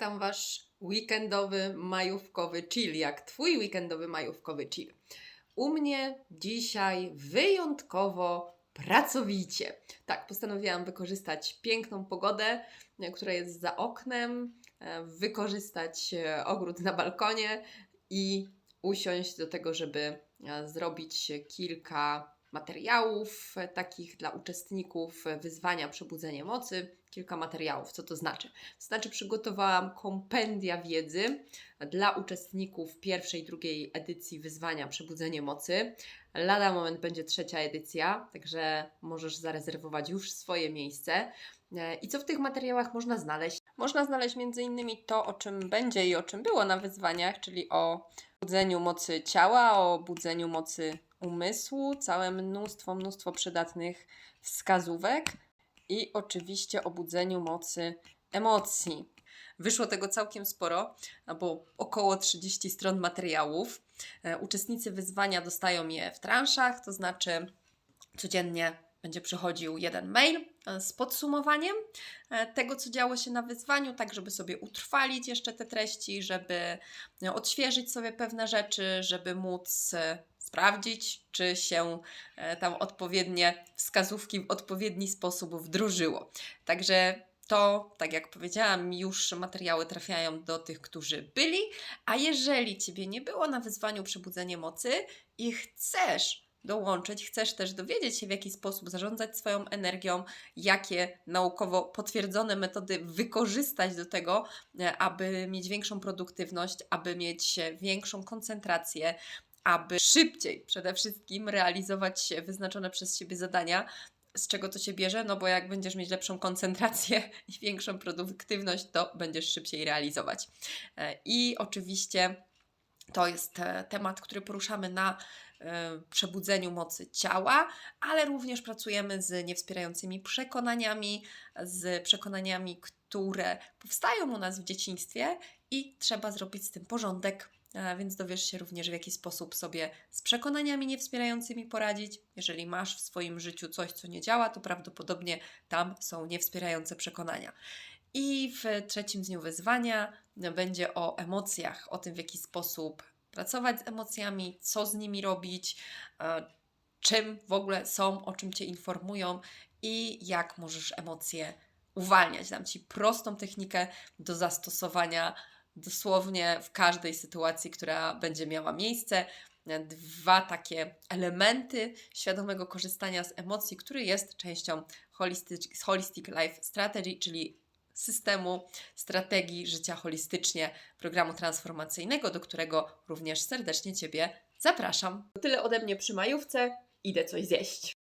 tam wasz weekendowy, majówkowy chill? Jak twój weekendowy, majówkowy chill? U mnie dzisiaj wyjątkowo pracowicie. Tak, postanowiłam wykorzystać piękną pogodę, e, która jest za oknem, e, wykorzystać e, ogród na balkonie i usiąść do tego, żeby zrobić kilka materiałów e, takich dla uczestników e, wyzwania Przebudzenie Mocy. Kilka materiałów. Co to znaczy? To znaczy, przygotowałam kompendia wiedzy dla uczestników pierwszej, drugiej edycji wyzwania Przebudzenie Mocy. Lada moment będzie trzecia edycja, także możesz zarezerwować już swoje miejsce. E, I co w tych materiałach można znaleźć? Można znaleźć m.in. to, o czym będzie i o czym było na wyzwaniach, czyli o budzeniu mocy ciała, o budzeniu mocy umysłu, całe mnóstwo, mnóstwo przydatnych wskazówek i oczywiście o budzeniu mocy emocji. Wyszło tego całkiem sporo, bo około 30 stron materiałów. E, Uczestnicy wyzwania dostają je w transzach, to znaczy codziennie będzie przychodził jeden mail e, z podsumowaniem e, tego, co działo się na wyzwaniu, tak żeby sobie utrwalić jeszcze te treści, żeby odświeżyć sobie pewne rzeczy, żeby móc sprawdzić, czy się e, tam odpowiednie wskazówki w odpowiedni sposób wdrożyło. Także to, tak jak powiedziałam, już materiały trafiają do tych, którzy byli, a jeżeli Ciebie nie było na wyzwaniu Przebudzenie Mocy i chcesz dołączyć, chcesz też dowiedzieć się, w jaki sposób zarządzać swoją energią, jakie naukowo potwierdzone metody wykorzystać do tego, e, aby mieć większą produktywność, aby mieć e, większą koncentrację, aby szybciej przede wszystkim realizować wyznaczone przez siebie zadania. Z czego to się bierze? No bo jak będziesz mieć lepszą koncentrację i większą produktywność, to będziesz szybciej realizować. E, I oczywiście to jest e, temat, który poruszamy na e, przebudzeniu mocy ciała, ale również pracujemy z niewspierającymi przekonaniami, z przekonaniami, które powstają u nas w dzieciństwie i trzeba zrobić z tym porządek. Więc dowiesz się również, w jaki sposób sobie z przekonaniami niewspierającymi poradzić. Jeżeli masz w swoim życiu coś, co nie działa, to prawdopodobnie tam są niewspierające przekonania. I w trzecim dniu wyzwania będzie o emocjach, o tym, w jaki sposób pracować z emocjami, co z nimi robić, czym w ogóle są, o czym Cię informują i jak możesz emocje uwalniać. Dam Ci prostą technikę do zastosowania dosłownie w każdej sytuacji, która będzie miała miejsce. Dwa takie elementy świadomego korzystania z emocji, który jest częścią Holistic, Holistic Life Strategy, czyli systemu strategii życia holistycznie, programu transformacyjnego, do którego również serdecznie Ciebie zapraszam. Tyle ode mnie przy majówce. Idę coś zjeść.